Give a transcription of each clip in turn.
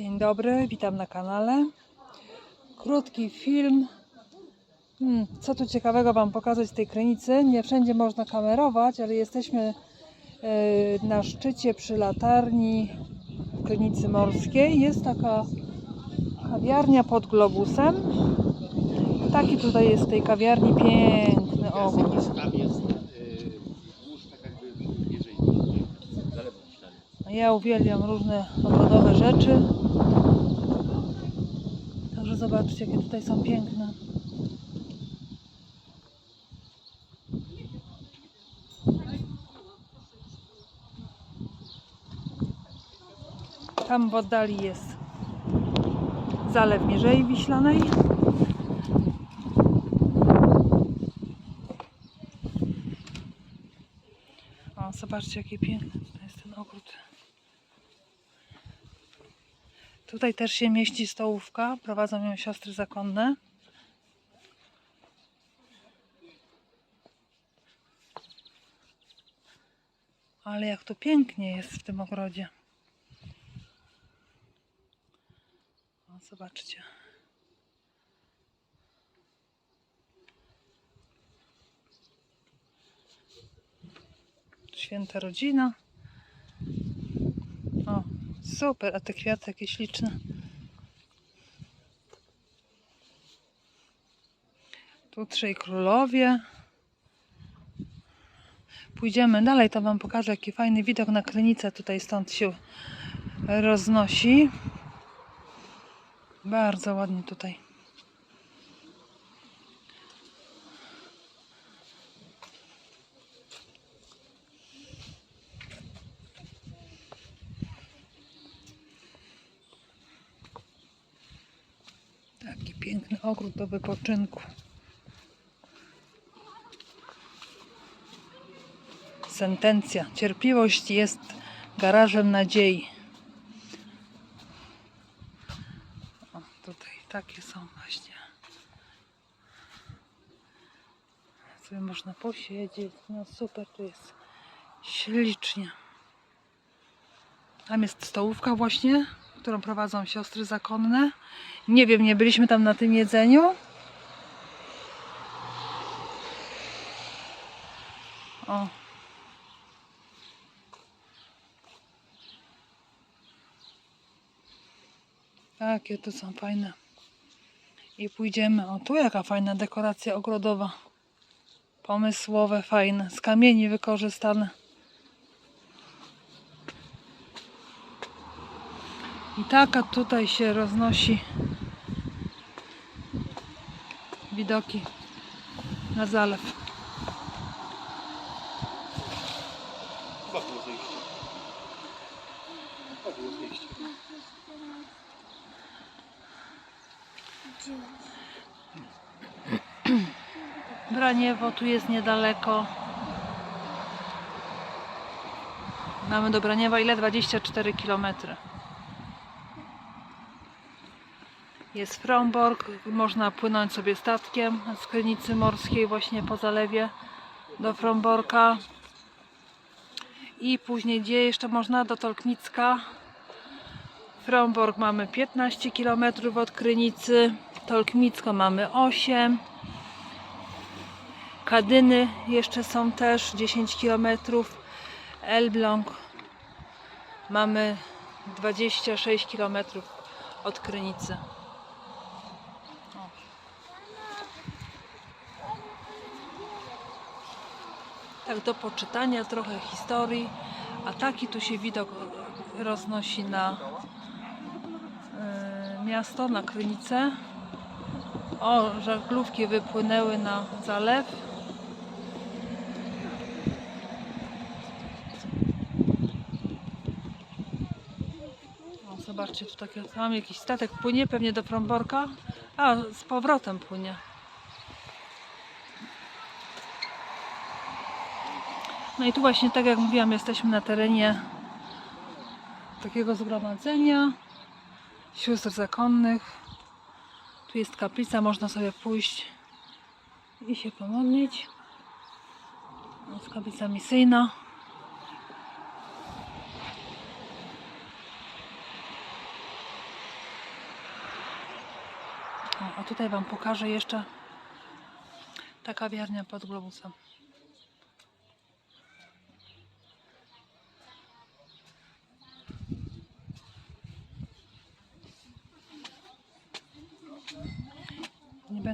Dzień dobry, witam na kanale. Krótki film. Hmm, co tu ciekawego Wam pokazać z tej krynicy? Nie wszędzie można kamerować, ale jesteśmy e, na szczycie przy latarni w Krynicy Morskiej. Jest taka kawiarnia pod globusem. Taki tutaj jest w tej kawiarni piękny ogród. Y, tak. Ja uwielbiam różne ogrodowe rzeczy. Także zobaczcie, jakie tutaj są piękne. Tam w oddali jest zalew Mierzei Wiślanej. O, zobaczcie, jakie piękne jest ten ogród. Tutaj też się mieści stołówka. Prowadzą ją siostry zakonne. Ale jak to pięknie jest w tym ogrodzie. O, zobaczcie. Święta rodzina. Super, a te kwiaty jakie śliczne. Tu trzej królowie. Pójdziemy dalej, to Wam pokażę, jaki fajny widok na krynicę tutaj stąd się roznosi. Bardzo ładnie tutaj. Taki piękny ogród do wypoczynku. Sentencja. Cierpliwość jest garażem nadziei. O, tutaj takie są właśnie. Sobie można posiedzieć. No super, tu jest ślicznie. Tam jest stołówka właśnie, którą prowadzą siostry zakonne. Nie wiem, nie byliśmy tam na tym jedzeniu. O. Takie to są fajne. I pójdziemy. O, tu jaka fajna dekoracja ogrodowa. Pomysłowe, fajne. Z kamieni wykorzystane. Taka tutaj się roznosi widoki na zalew. Braniewo tu jest niedaleko. Mamy do Braniewa ile? 24 km. Jest Fromborg, można płynąć sobie statkiem z Krynicy Morskiej właśnie po zalewie do Fromborka. I później gdzie jeszcze można? Do Tolknicka. Fromborg mamy 15 km od Krynicy, Tolkmicko mamy 8 Kadyny jeszcze są też 10 km. Elbląg mamy 26 km od Krynicy. Tak do poczytania trochę historii, a taki tu się widok roznosi na y, miasto, na Krynicę. O, żaglówki wypłynęły na zalew. O, zobaczcie, tu takie, tam jakiś statek płynie, pewnie do Fromborka. A, z powrotem płynie. No i tu właśnie, tak jak mówiłam, jesteśmy na terenie takiego zgromadzenia sióstr zakonnych. Tu jest kaplica, można sobie pójść i się pomodlić. Jest kaplica misyjna. O, a tutaj Wam pokażę jeszcze taka kawiarnia pod globusem.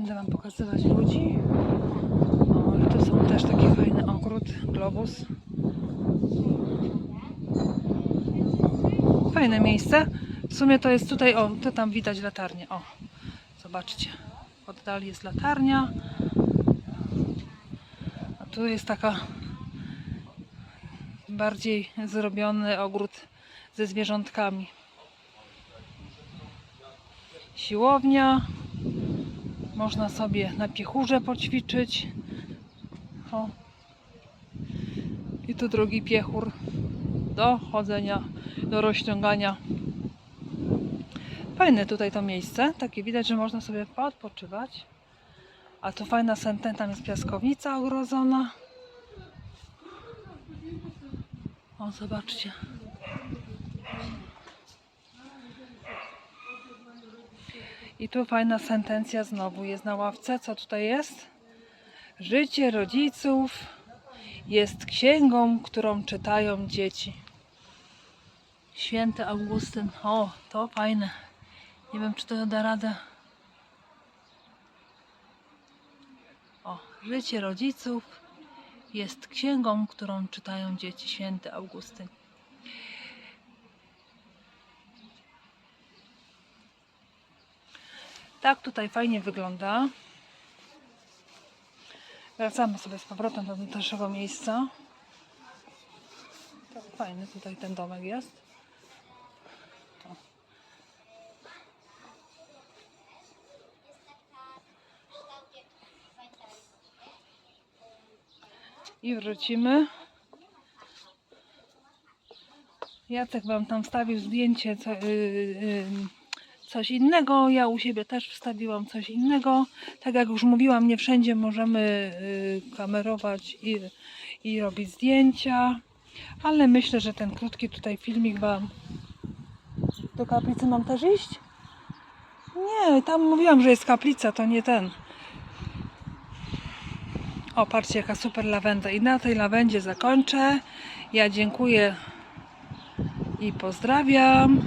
Będę Wam pokazywać ludzi. O, ale tu są też taki fajny ogród, globus. Fajne miejsce. W sumie to jest tutaj, o, to tam widać latarnię. O, zobaczcie. Oddali jest latarnia. A tu jest taka bardziej zrobiony ogród ze zwierzątkami. Siłownia. Można sobie na piechurze poćwiczyć. O. I tu drugi piechur do chodzenia, do rozciągania. Fajne tutaj to miejsce. Takie widać, że można sobie podpoczywać. A tu fajna senten, tam jest piaskownica urodzona. O, zobaczcie. I tu fajna sentencja znowu jest na ławce. Co tutaj jest? Życie rodziców jest księgą, którą czytają dzieci. Święty Augustyn. O, to fajne. Nie wiem, czy to da radę. O, życie rodziców jest księgą, którą czytają dzieci. Święty Augustyn. Tak tutaj fajnie wygląda. Wracamy sobie z powrotem do naszego miejsca. Tak fajny tutaj ten domek jest. To. I wrócimy. Jacek Wam tam wstawił zdjęcie co, yy, yy, coś innego. Ja u siebie też wstawiłam coś innego. Tak jak już mówiłam, nie wszędzie możemy y, kamerować i, i robić zdjęcia, ale myślę, że ten krótki tutaj filmik Wam. Do kaplicy mam też iść? Nie, tam mówiłam, że jest kaplica, to nie ten. O, patrzcie, jaka super lawenda. I na tej lawendzie zakończę. Ja dziękuję i pozdrawiam.